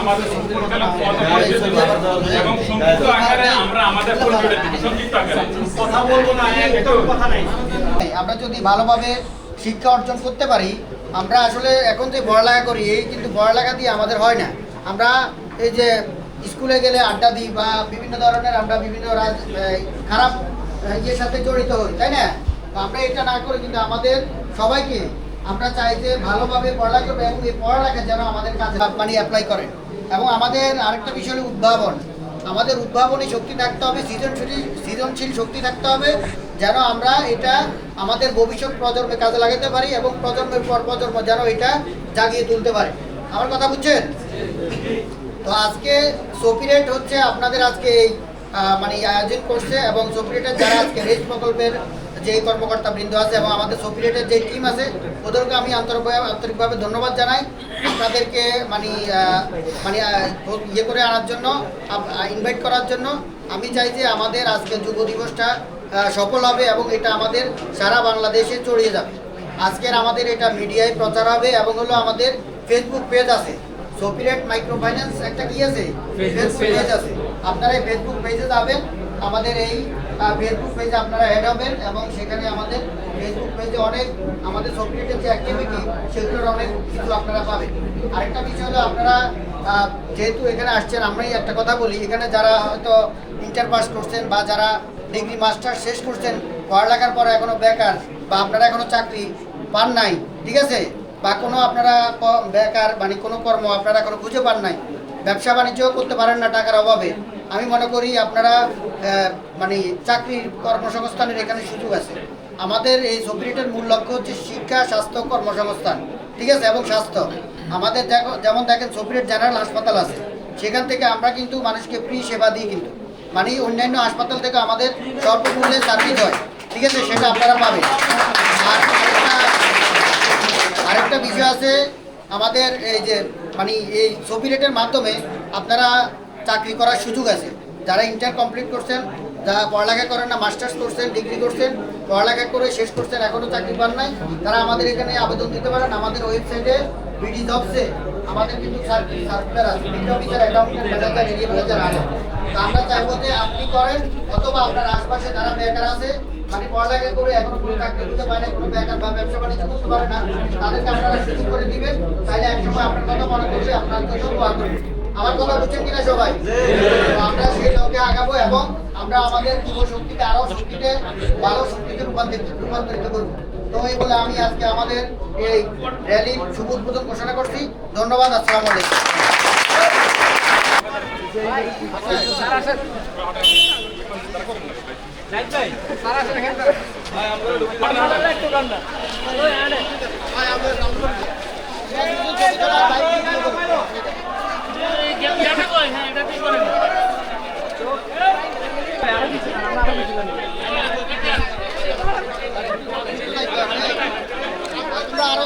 আমাদের। এবং সংক্ষিপ্ত আকারে আমরা আমাদের পরিচয় আকারে। কথা বলব না কথা নাই। আমরা যদি ভালোভাবে শিক্ষা অর্জন করতে পারি আমরা আসলে এখন যে পড়ালেখা করি এই কিন্তু পড়ালেখা দিয়ে আমাদের হয় না। আমরা এই যে স্কুলে গেলে আড্ডা দিই বা বিভিন্ন ধরনের আমরা বিভিন্ন খারাপ ইয়ের সাথে জড়িত হই তাই না? আমরা এটা না করে কিন্তু আমাদের সবাইকে আমরা চাই যে ভালোভাবে পড়ালেখা করবে এবং এই পড়ালেখা যেন আমাদের কাজে মানে অ্যাপ্লাই করে এবং আমাদের আরেকটা বিষয় উদ্ভাবন। আমাদের উদ্ভাবনী শক্তি থাকতে হবে, সৃজনশীল সৃজনশীল শক্তি থাকতে হবে, যেন আমরা এটা আমাদের ভবিষ্যৎ প্রজন্মে কাজে লাগাতে পারি এবং প্রজন্মের পর প্রজন্ম যেন এটা জাগিয়ে তুলতে পারে। আমার কথা বুঝছেন? তো আজকে সোপিরেট হচ্ছে আপনাদের আজকে এই মানে আয়োজন করছে এবং সোপিরেটের যারা আজকে রেজ প্রকল্পের যে কর্মকর্তা বৃন্দ আছে এবং আমাদের সোপিরেটের যে টিম আছে ওদেরকে আমি আন্তরিকভাবে ধন্যবাদ জানাই। আপনাদেরকে মানে মানে ইয়ে করে আনার জন্য ইনভাইট করার জন্য আমি চাই যে আমাদের আজকে যুব দিবসটা সফল হবে এবং এটা আমাদের সারা বাংলাদেশে ছড়িয়ে যাবে। আজকের আমাদের এটা মিডিয়ায় প্রচার হবে এবং হলো আমাদের ফেসবুক পেজ আছে। সোপিরেট মাইক্রো ফাইন্যান্স একটা কি আছে? ফেসবুক পেজ আছে। আপনারা এই ফেসবুক পেজে যাবেন। আমাদের এই ফেসবুক পেজে আপনারা অ্যাড হবেন এবং সেখানে আমাদের ফেসবুক পেজে অনেক আমাদের সোপিরেটের যে অ্যাক্টিভিটি সেগুলোর অনেক কিছু আপনারা পাবেন। আরেকটা বিষয় হলো আপনারা যেহেতু এখানে আসছেন, আমরাই একটা কথা বলি, এখানে যারা হয়তো ইন্টার পাস করছেন বা যারা ডিগ্রি মাস্টার শেষ করছেন, পড়ালেখার পরে এখনও বেকার বা আপনারা এখনও চাকরি পান নাই, ঠিক আছে? বা কোনো আপনারা বেকার মানে কোনো কর্ম আপনারা এখনও খুঁজে পান নাই, ব্যবসা বাণিজ্য করতে পারেন না টাকার অভাবে। আমি মনে করি আপনারা মানে চাকরির কর্মসংস্থানের এখানে সুযোগ আছে। আমাদের এই সোপিরিটের মূল লক্ষ্য হচ্ছে শিক্ষা, স্বাস্থ্য, কর্মসংস্থান, ঠিক আছে, এবং স্বাস্থ্য। আমাদের দেখো- যেমন দেখেন সোপিরেট জেনারেল হাসপাতাল আছে। সেখান থেকে আমরা কিন্তু মানুষকে ফ্রি সেবা দিই কিন্তু। মানে অন্যান্য হাসপাতাল থেকে আমাদের স্বল্পমূল্যে সার্ভিস হয়। ঠিক আছে, সেটা আপনারা পাবেন। আর আরেকটা- বিষয় আছে, আমাদের এই যে মানে এই ছবি মাধ্যমে আপনারা চাকরি করার সুযোগ আছে। যারা ইন্টার কমপ্লিট করছেন যারা পড়ালেখা করেন না মাস্টার্স করছেন ডিগ্রি করছেন, পড়ালেখা করে শেষ করছেন এখনও চাকরি পান নাই, তারা আমাদের এখানে আবেদন দিতে পারেন। আমাদের ওয়েবসাইটে বিডি জবসে আমাদের কিন্তু আমরা চাইব যে আপনি করেন, অথবা আপনার আশপাশে যারা বেকার আছে মানে পড়ালেখা করে এখন কোনো চাকরি দিতে পারে কোনো বেকার বা ব্যবসা বাণিজ্য করতে পারে না, তাদেরকে আপনারা সুযোগ করে দিবেন। তাহলে একসময় আপনার কথা মনে করবে আপনার জন্য আমার কথা বুঝছেন কিনা সবাই? আমরা সেই লক্ষ্যে আগাবো এবং আমরা আমাদের যুব শক্তিকে আরও শক্তিতে ভালো শক্তিতে রূপান্তরিত রূপান্তরিত করব তো এই বলে আমি আজকে আমাদের এই র্যালির শুভ উদ্বোধন ঘোষণা করছি ধন্যবাদ আসসালামু আলাইকুম তোমরা আরও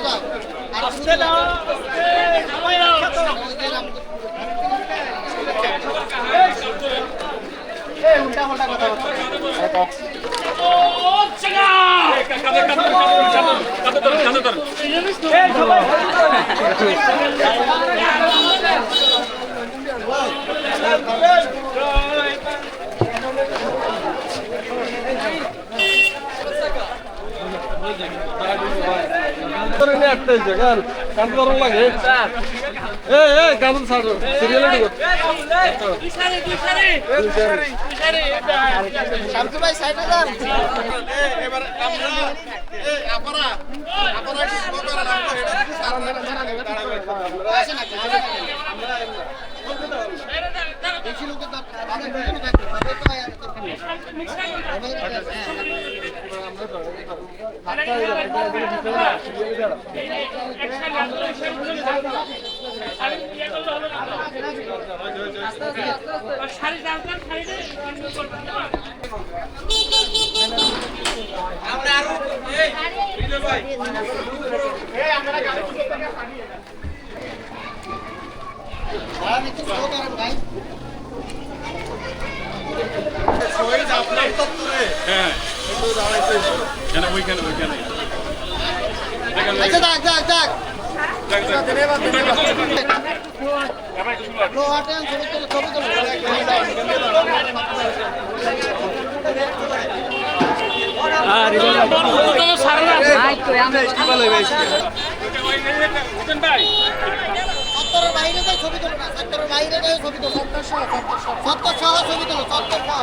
দাও আরও শুরু দাও। এই উল্টা পাল্টা কথা বলছো। কাঁধে কাঁধে কাঁধে ধরুন কাঁধে ধরুন শামসু ভাই সাইডে যান এবার আমরা এই আপনারা আপনারা কি করা লাগবে এটা সারা না আসেন আপনি, আসেন আপনি। বেশি লোকের দরকার আমি দুজনে থাকব, তো নেই। আর ভাই। শহীদ আপনার তত্ত্বে হ্যাঁ কেন ওইখানে ওইখানে আচ্ছা বাইরে যাই ছবি তোলো না বাইরে যাই ছবি তোলো সত্তর সহ সত্তর সহ ছবি তোলো সত্তর সহ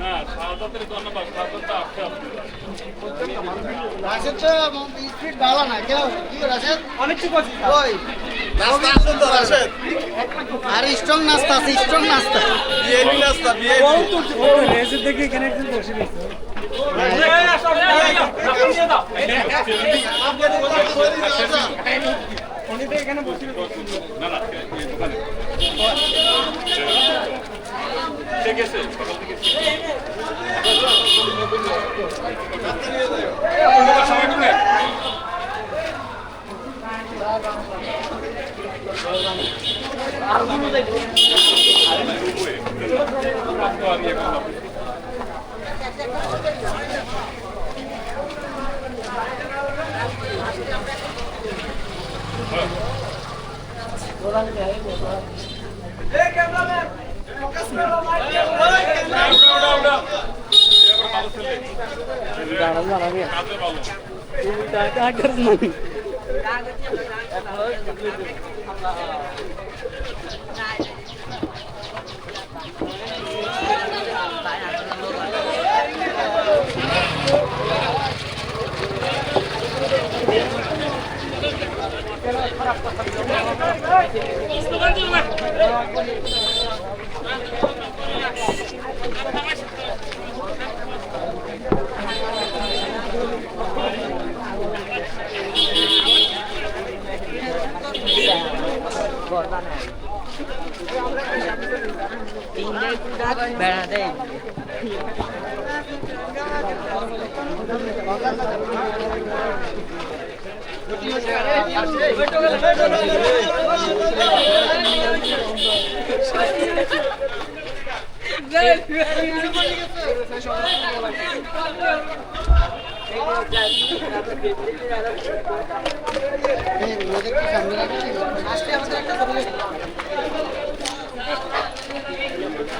না সারদাতের ধন্যবাদ সারদাতটা আসতে তো নাস্তা আর স্ট্রং নাস্তা স্ট্রং নাস্তা। বিএনপি নাস্তা না না ঠিক আছে काय गरज नाही Gordana. আমি এখন বেড়া দেয়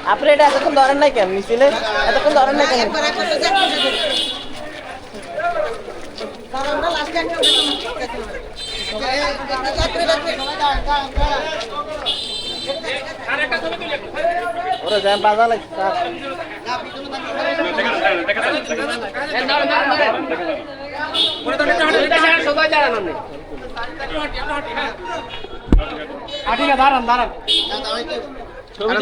আপনি এটা এতক্ষণ ধরেন নাই কেন? মিছিলে এতক্ষণ ধরেন নাই কেন? ওরা বাজা লাগছে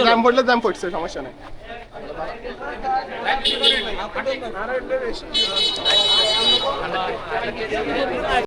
দাম পড়লে দাম পড়ছে সমস্যা নেই।